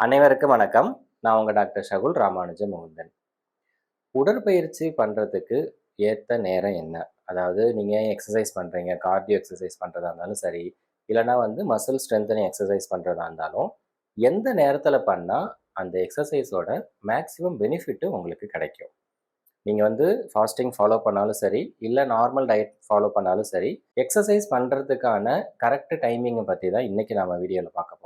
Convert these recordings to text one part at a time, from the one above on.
அனைவருக்கும் வணக்கம். நான் உங்கள் டாக்டர் ஷகுல் ராமானுஜ முகுந்தன். உடற்பயிற்சி பண்ணுறதுக்கு ஏற்ற நேரம் என்ன? அதாவது நீங்கள் எக்ஸசைஸ் பண்ணுறீங்க கார்டியோ எக்ஸசைஸ் பண்ணுறதா இருந்தாலும் சரி இல்லைனா வந்து மசில் ஸ்ட்ரென்தனிங் எக்ஸசைஸ் பண்ணுறதா இருந்தாலும் எந்த நேரத்தில் பண்ணால் அந்த எக்ஸசைஸோட மேக்ஸிமம் பெனிஃபிட்டு உங்களுக்கு கிடைக்கும்? நீங்கள் வந்து ஃபாஸ்டிங் ஃபாலோ பண்ணாலும் சரி இல்லை நார்மல் டயட் ஃபாலோ பண்ணாலும் சரி எக்ஸசைஸ் பண்ணுறதுக்கான கரெக்ட் டைமிங்கை பற்றி தான் இன்றைக்கி நம்ம வீடியோவில் பார்க்க போகிறோம்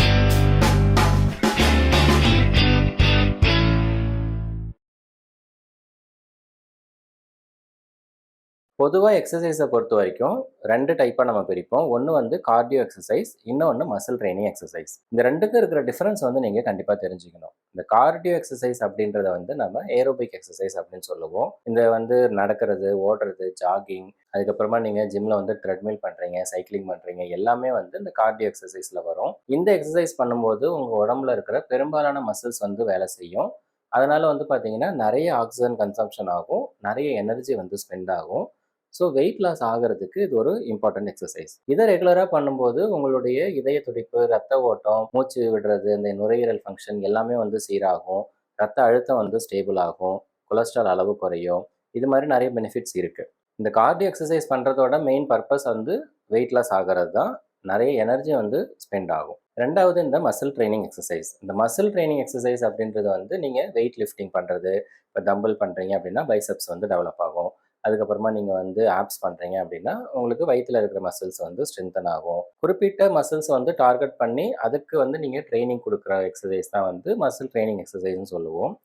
பொதுவாக எக்ஸசைஸை பொறுத்த வரைக்கும் ரெண்டு டைப்பாக நம்ம பிரிப்போம். ஒன்று வந்து கார்டியோ எக்ஸசைஸ் இன்னொன்று மசில் ட்ரைனிங் எக்ஸசைஸ் இந்த ரெண்டுக்கும் இருக்கிற டிஃப்ரென்ஸ் வந்து நீங்கள் கண்டிப்பாக தெரிஞ்சுக்கணும். இந்த கார்டியோ எக்ஸசைஸ் அப்படின்றத வந்து நம்ம ஏரோபிக் எக்ஸசைஸ் அப்படின்னு சொல்லுவோம். இந்த வந்து நடக்கிறது ஓடுறது ஜாகிங் அதுக்கப்புறமா நீங்கள் ஜிம்மில் வந்து ட்ரெட்மில் பண்ணுறீங்க சைக்கிளிங் பண்ணுறீங்க எல்லாமே வந்து இந்த கார்டியோ எக்ஸசைஸில் வரும். இந்த எக்ஸசைஸ் பண்ணும்போது உங்கள் உடம்புல இருக்கிற பெரும்பாலான மசில்ஸ் வந்து வேலை செய்யும். அதனால் வந்து பார்த்தீங்கன்னா நிறைய ஆக்சிஜன் கன்சம்ஷன் ஆகும். நிறைய எனர்ஜி வந்து ஸ்பெண்ட் ஆகும். ஸோ வெயிட் லாஸ் ஆகிறதுக்கு இது ஒரு இம்பார்ட்டன்ட் எக்ஸசைஸ் இதை ரெகுலராக பண்ணும்போது உங்களுடைய இதய துடிப்பு ரத்த ஓட்டம் மூச்சு விடுறது இந்த நுரையீரல் ஃபங்க்ஷன் எல்லாமே வந்து சீராகும். ரத்த அழுத்தம் வந்து ஸ்டேபிள் ஆகும். கொலஸ்ட்ரால் அளவு குறையும். இது மாதிரி நிறைய பெனிஃபிட்ஸ் இருக்குது இந்த கார்டியோ எக்ஸசைஸ் பண்ணுறதோட மெயின் பர்பஸ் வந்து வெயிட் லாஸ் ஆகிறது தான். நிறைய எனர்ஜி வந்து ஸ்பெண்ட் ஆகும். ரெண்டாவது இந்த மசில் ட்ரைனிங் எக்ஸசைஸ் இந்த மசில் ட்ரைனிங் எக்ஸசைஸ் அப்படின்றது வந்து நீங்கள் வெயிட் லிஃப்டிங் பண்ணுறது இப்போ டம்பிள் பண்ணுறீங்க அப்படின்னா பைசப்ஸ் வந்து டெவலப் ஆகும். அதுக்கப்புறமா நீங்கள் வந்து ஆப்ஸ் பண்ணுறீங்க அப்படின்னா உங்களுக்கு வயிற்றில் இருக்கிற மசில்ஸ் வந்து ஸ்ட்ரென்தன் ஆகும். குறிப்பிட்ட மசில்ஸ் வந்து டார்கெட் பண்ணி அதுக்கு வந்து நீங்கள் ட்ரைனிங் கொடுக்குற எக்ஸசைஸ் தான் வந்து மசில் ட்ரைனிங் எக்ஸசைஸ்னு சொல்லுவோம்.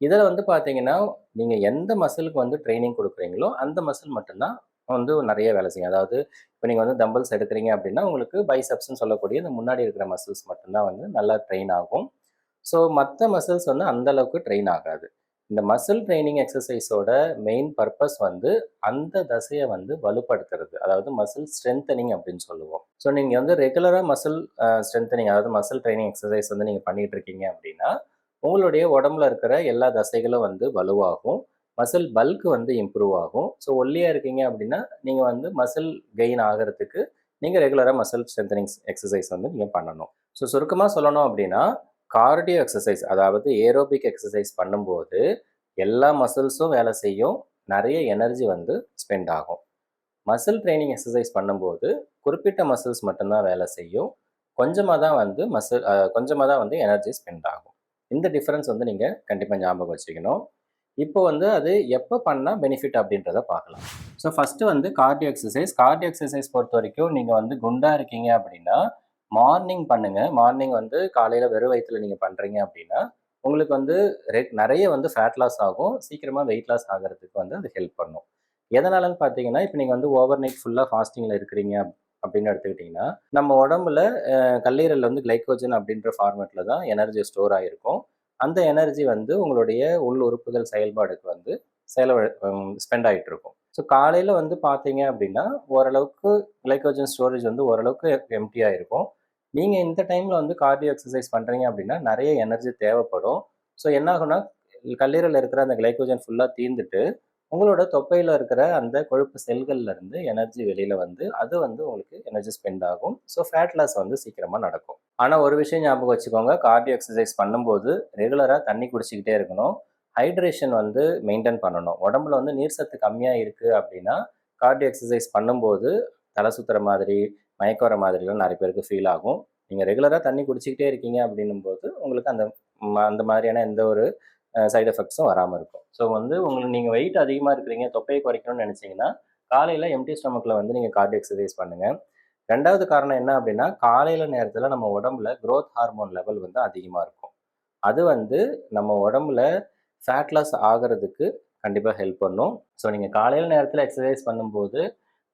இதில் வந்து பார்த்தீங்கன்னா நீங்கள் எந்த மசிலுக்கு வந்து ட்ரைனிங் கொடுக்குறீங்களோ அந்த மசில் மட்டும்தான் வந்து நிறைய வேலை செய்யும். அதாவது இப்போ நீங்கள் வந்து டம்பிள்ஸ் எடுக்கிறீங்க அப்படின்னா உங்களுக்கு பைசப்ஸ்ன்னு சொல்லக்கூடிய இந்த முன்னாடி இருக்கிற மசில்ஸ் மட்டும்தான் வந்து நல்லா ட்ரெயின் ஆகும். ஸோ மற்ற மசில்ஸ் வந்து அந்தளவுக்கு ட்ரெயின் ஆகாது. இந்த மசில் ட்ரைனிங் எக்ஸசைஸோட மெயின் பர்பஸ் வந்து அந்த தசையை வந்து வலுப்படுத்துறது. அதாவது மசில் ஸ்ட்ரென்தனிங் அப்படின்னு சொல்லுவோம். ஸோ நீங்கள் வந்து ரெகுலராக மசில் ஸ்ட்ரென்தனிங் அதாவது மசில் ட்ரைனிங் எக்ஸசைஸ் வந்து நீங்கள் பண்ணிட்டு இருக்கீங்க அப்படின்னா உங்களுடைய உடம்புல இருக்கிற எல்லா தசைகளும் வந்து வலுவாகும். மசில் பல்க் வந்து இம்ப்ரூவ் ஆகும். ஸோ ஒல்லியாக இருக்கீங்க அப்படின்னா நீங்கள் வந்து மசில் கெயின் ஆகிறதுக்கு நீங்கள் ரெகுலராக மசில் ஸ்ட்ரென்தனிங் எக்ஸசைஸ் வந்து நீங்கள் பண்ணணும். ஸோ சுருக்கமாக சொல்லணும் அப்படின்னா கார்டியோ எக்ஸசைஸ் அதாவது ஏரோபிக் எக்ஸசைஸ் பண்ணும்போது எல்லா மசில்ஸும் வேலை செய்யும். நிறைய எனர்ஜி வந்து ஸ்பெண்ட் ஆகும். மசில் ட்ரைனிங் எக்ஸசைஸ் பண்ணும்போது குறிப்பிட்ட மசில்ஸ் மட்டும்தான் வேலை செய்யும். கொஞ்சமாக தான் வந்து மசில் கொஞ்சமாக தான் வந்து எனர்ஜி ஸ்பெண்ட் ஆகும். இந்த டிஃப்ரென்ஸ் வந்து நீங்கள் கண்டிப்பாக ஞாபகம் வச்சுக்கணும். இப்போ வந்து அது எப்போ பண்ணால் பெனிஃபிட் அப்படின்றத பார்க்கலாம். ஸோ ஃபஸ்ட்டு வந்து கார்டியோ எக்ஸசைஸ் கார்டியோ எக்ஸசைஸ் பொறுத்த வரைக்கும் நீங்கள் வந்து குண்டாக இருக்கீங்க அப்படின்னா மார்னிங் பண்ணுங்க. மார்னிங் வந்து காலையில் வெறும் வயிற்றுல நீங்கள் பண்ணுறீங்க அப்படின்னா உங்களுக்கு வந்து நிறைய வந்து ஃபேட் லாஸ் ஆகும். சீக்கிரமாக வெயிட் லாஸ் ஆகிறதுக்கு வந்து அது ஹெல்ப் பண்ணும். எதனாலன்னு பார்த்தீங்கன்னா இப்போ நீங்கள் வந்து ஓவர் நைட் ஃபுல்லாக ஃபாஸ்டிங்கில் இருக்கிறீங்க அப்படின்னு எடுத்துக்கிட்டிங்கன்னா நம்ம உடம்புல கல்லீரலில் வந்து கிளைக்கோஜன் அப்படின்ற ஃபார்மேட்டில் தான் எனர்ஜி ஸ்டோர் ஆகிருக்கும் அந்த எனர்ஜி வந்து உங்களுடைய உள் உறுப்புகள் செயல்பாடுக்கு வந்து செலவு ஸ்பெண்ட் ஆகிட்டு இருக்கும். ஸோ காலையில் வந்து பார்த்தீங்க அப்படின்னா ஓரளவுக்கு கிளைக்கோஜன் ஸ்டோரேஜ் வந்து ஓரளவுக்கு எம்டியாக இருக்கும் நீங்கள் இந்த டைமில் வந்து கார்டியோ எக்ஸசைஸ் பண்ணுறீங்க அப்படின்னா நிறைய எனர்ஜி தேவைப்படும். ஸோ என்ன ஆகும்னா இருக்கிற அந்த கிளைக்கோஜன் ஃபுல்லாக தீர்ந்துட்டு உங்களோட தொப்பையில் இருக்கிற அந்த கொழுப்பு செல்கள்லேருந்து எனர்ஜி வெளியில் வந்து அது வந்து உங்களுக்கு எனர்ஜி ஸ்பெண்ட் ஆகும். ஸோ ஃபேட் லாஸ் வந்து சீக்கிரமாக நடக்கும். ஆனால் ஒரு விஷயம் ஞாபகம் வச்சுக்கோங்க. கார்டியோ எக்ஸசைஸ் பண்ணும்போது ரெகுலராக தண்ணி குடிச்சிக்கிட்டே இருக்கணும். ஹைட்ரேஷன் வந்து மெயின்டைன் பண்ணணும். உடம்புல வந்து நீர் சத்து கம்மியாக இருக்குது அப்படின்னா கார்டியோ எக்ஸசைஸ் பண்ணும்போது தலை சுற்றுற மாதிரி மயக்க வர மாதிரிலாம் நிறைய பேருக்கு ஃபீல் ஆகும். நீங்கள் ரெகுலராக தண்ணி குடிச்சிக்கிட்டே இருக்கீங்க அப்படின்னும் போது உங்களுக்கு அந்த அந்த மாதிரியான எந்த ஒரு சைடு எஃபெக்ட்ஸும் வராமல் இருக்கும். ஸோ வந்து உங்களுக்கு நீங்கள் வெயிட் அதிகமாக இருக்கிறீங்க தொப்பையை குறைக்கணும்னு நினச்சிங்கன்னா காலையில் எம்டி ஸ்டமக்கில் வந்து நீங்கள் கார்டு எக்ஸசைஸ் பண்ணுங்கள் ரெண்டாவது காரணம் என்ன அப்படின்னா காலையில் நேரத்தில் நம்ம உடம்புல க்ரோத் ஹார்மோன் லெவல் வந்து அதிகமாக இருக்கும். அது வந்து நம்ம உடம்புல ஃபேட் லாஸ் ஆகிறதுக்கு கண்டிப்பாக ஹெல்ப் பண்ணும். ஸோ நீங்கள் காலையில் நேரத்தில் எக்ஸசைஸ் பண்ணும்போது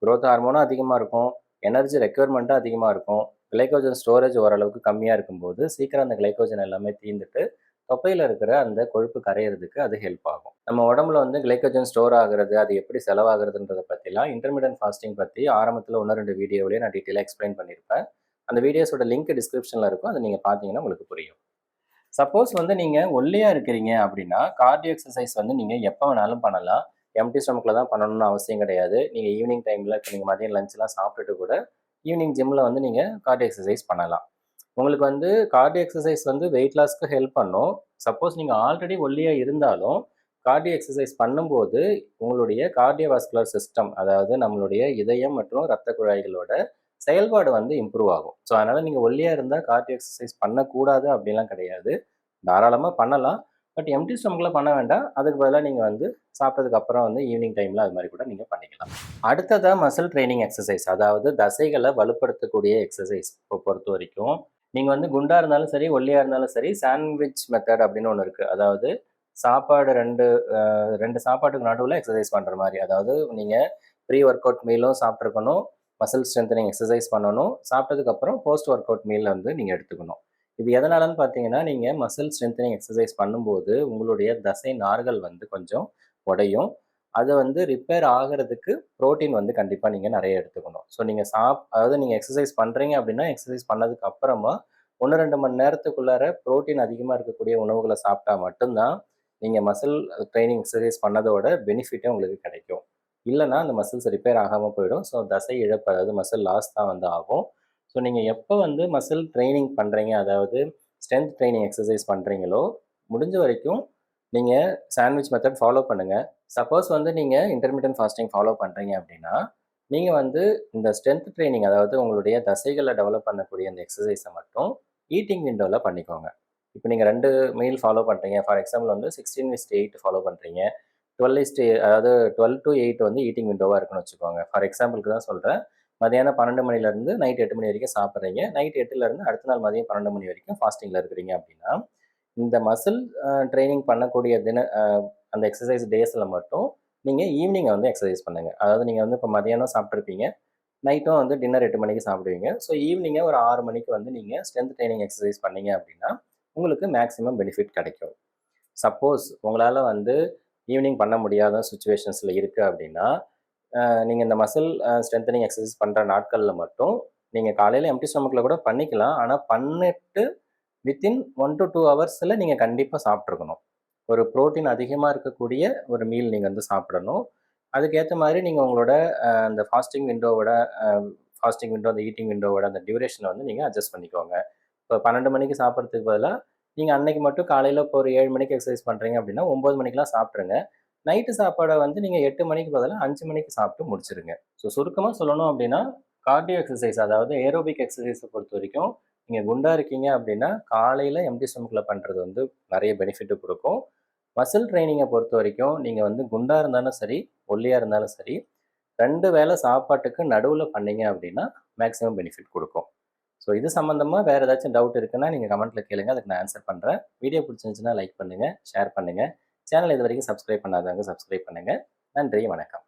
க்ரோத் ஹார்மோனும் அதிகமாக இருக்கும். எனர்ஜி ரெக்யர்மெண்ட்டும் அதிகமாக இருக்கும். கிளைக்கோஜன் ஸ்டோரேஜ் ஓரளவுக்கு கம்மியாக இருக்கும்போது சீக்கிரம் அந்த கிளைக்கோஜன் எல்லாமே தீர்ந்துட்டு தொப்பையில் இருக்கிற அந்த கொழுப்பு கரையிறதுக்கு அது ஹெல்ப் ஆகும். நம்ம உடம்புல வந்து கிளைக்கோஜன் ஸ்டோர் ஆகிறது அது எப்படி செலவாகிறதுன்றத பற்றிலாம் இன்டர்மீடியன் ஃபாஸ்டிங் பற்றி ஆரம்பத்தில் ஒன்று ரெண்டு வீடியோவிலேயே நான் டீட்டெயிலாக எக்ஸ்பிளைன் பண்ணியிருப்பேன் அந்த வீடியோஸோட லிங்க் டிஸ்கிரிப்ஷனில் இருக்கும். அதை நீங்கள் பார்த்தீங்கன்னா உங்களுக்கு புரியும். சப்போஸ் வந்து நீங்கள் ஒல்லியாக இருக்கிறீங்க அப்படின்னா கார்டியோ எக்ஸசைஸ் வந்து நீங்கள் எப்போ வேணாலும் பண்ணலாம். எம்டி ஸ்டமக்கில் தான் பண்ணணும்னு அவசியம் கிடையாது. நீங்கள் ஈவினிங் டைமில் இப்போ நீங்கள் மதியம் லஞ்செலாம் சாப்பிட்டுட்டு கூட ஈவினிங் ஜிம்மில் வந்து நீங்கள் கார்டியோ எக்ஸசைஸ் பண்ணலாம். உங்களுக்கு வந்து கார்டியோ எக்ஸசைஸ் வந்து வெயிட் லாஸ்க்கு ஹெல்ப் பண்ணும். சப்போஸ் நீங்கள் ஆல்ரெடி ஒல்லியாக இருந்தாலும் கார்டியோ எக்ஸசைஸ் பண்ணும்போது உங்களுடைய கார்டியோவாஸ்குலர் சிஸ்டம் அதாவது நம்மளுடைய இதயம் மற்றும் இரத்த குழாய்களோட செயல்பாடு வந்து இம்ப்ரூவ் ஆகும். ஸோ அதனால் நீங்கள் ஒல்லியாக இருந்தால் கார்டியோ எக்ஸசைஸ் பண்ணக்கூடாது அப்படிலாம் கிடையாது. தாராளமாக பண்ணலாம். பட் எம்டி ஸ்டமக்கில் பண்ண வேண்டாம். அதுக்கு பதிலாக நீங்கள் வந்து சாப்பிட்டதுக்கு அப்புறம் வந்து ஈவினிங் டைமில் அது மாதிரி கூட நீங்கள் பண்ணிக்கலாம். அடுத்ததாக மசில் ட்ரைனிங் எக்ஸசைஸ் அதாவது தசைகளை வலுப்படுத்தக்கூடிய எக்ஸசைஸ் இப்போ பொறுத்த வரைக்கும். நீங்கள் வந்து குண்டாக இருந்தாலும் சரி ஒல்லியாக இருந்தாலும் சரி சாண்ட்விச் மெத்தட் அப்படின்னு ஒன்று இருக்குது அதாவது சாப்பாடு ரெண்டு ரெண்டு சாப்பாட்டுக்கு நடுவில் எக்ஸசைஸ் பண்ணுற மாதிரி. அதாவது நீங்கள் ப்ரீ ஒர்க் அவுட் மீலும் சாப்பிட்ருக்கணும் மசில் ஸ்ட்ரென்தனிங் எக்ஸசைஸ் பண்ணணும். சாப்பிட்டதுக்கப்புறம் போஸ்ட் ஒர்க் அவுட் மீல் வந்து நீங்கள் எடுத்துக்கணும். இது எதனாலன்னு பார்த்தீங்கன்னா நீங்கள் மசில் ஸ்ட்ரென்தனிங் எக்ஸசைஸ் பண்ணும்போது உங்களுடைய தசை நார்கள் வந்து கொஞ்சம் உடையும். அதை வந்து ரிப்பேர் ஆகிறதுக்கு புரோட்டீன் வந்து கண்டிப்பாக நீங்கள் நிறைய எடுத்துக்கணும். ஸோ நீங்கள் சாப் அதாவது நீங்கள் எக்ஸசைஸ் பண்ணுறீங்க அப்படின்னா எக்ஸசைஸ் பண்ணதுக்கு அப்புறமா ஒன்று ரெண்டு மணி நேரத்துக்குள்ளார புரோட்டீன் அதிகமாக இருக்கக்கூடிய உணவுகளை சாப்பிட்டா மட்டும்தான் நீங்கள் மசில் ட்ரைனிங் எக்ஸசைஸ் பண்ணதோட பெனிஃபிட்டே உங்களுக்கு கிடைக்கும். இல்லைனா அந்த மசில்ஸ் ரிப்பேர் ஆகாமல் போயிடும். ஸோ தசை இழப்பு அதாவது மசில் லாஸ் தான் வந்து ஆகும். ஸோ நீங்கள் எப்போ வந்து மசில் ட்ரைனிங் பண்ணுறீங்க அதாவது ஸ்ட்ரென்த் ட்ரைனிங் எக்ஸசைஸ் பண்ணுறீங்களோ முடிஞ்ச வரைக்கும் நீங்கள் சாண்ட்விச் மெத்தட் ஃபாலோ பண்ணுங்கள் சப்போஸ் வந்து நீங்கள் இன்டர்மீடியன்ட் ஃபாஸ்டிங் ஃபாலோ பண்ணுறீங்க அப்படின்னா நீங்கள் வந்து இந்த ஸ்ட்ரென்த் ட்ரைனிங் அதாவது உங்களுடைய தசைகளை டெவலப் பண்ணக்கூடிய அந்த எக்ஸசைஸை மட்டும் ஈட்டிங் விண்டோவில் பண்ணிக்கோங்க. இப்போ நீங்கள் ரெண்டு மீல் ஃபாலோ பண்ணுறீங்க ஃபார் எக்ஸாம்பிள் வந்து sixteen is to eight follow பண்ணுறீங்க டுவெல் இஸ்ட் அதாவது டுவெல் டு எயிட் வந்து ஈட்டிங் விண்டோவாக இருக்குன்னு வச்சுக்கோங்க. ஃபார் எக்ஸாம்பிளுக்கு தான் சொல்கிறேன் மதியானம் பன்னெண்டு மணிலேருந்து நைட் எட்டு மணி வரைக்கும் சாப்பிட்றீங்க. நைட் எட்டுலேருந்து அடுத்த நாள் மதியம் பன்னெண்டு மணி வரைக்கும் ஃபாஸ்டிங்கில் இருக்கிறீங்க அப்படின்னா இந்த மசில் ட்ரைனிங் பண்ணக்கூடிய தின அந்த எக்ஸசைஸ் டேஸில் மட்டும் நீங்கள் ஈவினிங்கை வந்து எக்ஸசைஸ் பண்ணுங்கள் அதாவது நீங்கள் வந்து இப்போ மதியானம் சாப்பிட்ருப்பீங்க நைட்டும் வந்து டின்னர் எட்டு மணிக்கு சாப்பிடுவீங்க. ஸோ ஈவினிங்கே ஒரு ஆறு மணிக்கு வந்து நீங்கள் ஸ்ட்ரென்த் ட்ரைனிங் எக்ஸசைஸ் பண்ணீங்க அப்படின்னா உங்களுக்கு மேக்ஸிமம் பெனிஃபிட் கிடைக்கும். சப்போஸ் உங்களால் வந்து ஈவினிங் பண்ண முடியாத சுச்சுவேஷன்ஸில் இருக்குது அப்படின்னா நீங்கள் இந்த மசில் ஸ்ட்ரென்தனிங் எக்ஸசைஸ் பண்ணுற நாட்களில் மட்டும் நீங்கள் காலையில் எம்டி ஸ்டொமக்கில் கூட பண்ணிக்கலாம். ஆனால் பண்ணிட்டு வித்தின் ஒன் டு டூ ஹவர்ஸில் நீங்கள் கண்டிப்பாக சாப்பிட்ருக்கணும் ஒரு ப்ரோட்டீன் அதிகமாக இருக்கக்கூடிய ஒரு மீல் நீங்கள் வந்து சாப்பிடணும். அதுக்கேற்ற மாதிரி நீங்கள் உங்களோட அந்த ஃபாஸ்டிங் விண்டோவோட ஃபாஸ்டிங் விண்டோ அந்த ஈட்டிங் விண்டோவோட அந்த டியூரேஷனை வந்து நீங்கள் அட்ஜஸ்ட் பண்ணிக்கோங்க. இப்போ பன்னெண்டு மணிக்கு சாப்பிட்றதுக்கு பதிலாக நீங்கள் அன்னைக்கு மட்டும் காலையில் இப்போ ஒரு ஏழு மணிக்கு எக்ஸசைஸ் பண்ணுறீங்க அப்படின்னா ஒம்பது மணிக்கெலாம் சாப்பிட்ருங்க நைட்டு சாப்பாடை வந்து நீங்கள் எட்டு மணிக்கு பதிலாக அஞ்சு மணிக்கு சாப்பிட்டு முடிச்சிருங்க. ஸோ சுருக்கமாக சொல்லணும் அப்படின்னா கார்டியோ எக்ஸசைஸ் அதாவது ஏரோபிக் எக்ஸசைஸை பொறுத்த வரைக்கும் நீங்கள் குண்டாக இருக்கீங்க அப்படின்னா காலையில் எம்டி ஸ்டமக்கில் பண்ணுறது வந்து நிறைய பெனிஃபிட்டு கொடுக்கும். மசில் ட்ரைனிங்கை பொறுத்த வரைக்கும் நீங்கள் வந்து குண்டாக இருந்தாலும் சரி ஒல்லியாக இருந்தாலும் சரி ரெண்டு வேளை சாப்பாட்டுக்கு நடுவில் பண்ணீங்க அப்படின்னா மேக்ஸிமம் பெனிஃபிட் கொடுக்கும். ஸோ இது சம்மந்தமாக வேறு ஏதாச்சும் டவுட் இருக்குன்னா நீங்கள் கமெண்ட்டில் கேளுங்க. அதுக்கு நான் ஆன்சர் பண்ணுறேன் வீடியோ பிடிச்சிருந்துச்சுன்னா லைக் பண்ணுங்கள் ஷேர் பண்ணுங்கள் சேனல் இது வரைக்கும் சப்ஸ்கிரைப் பண்ணாதவங்க சப்ஸ்கிரைப் பண்ணுங்கள் நன்றி வணக்கம்.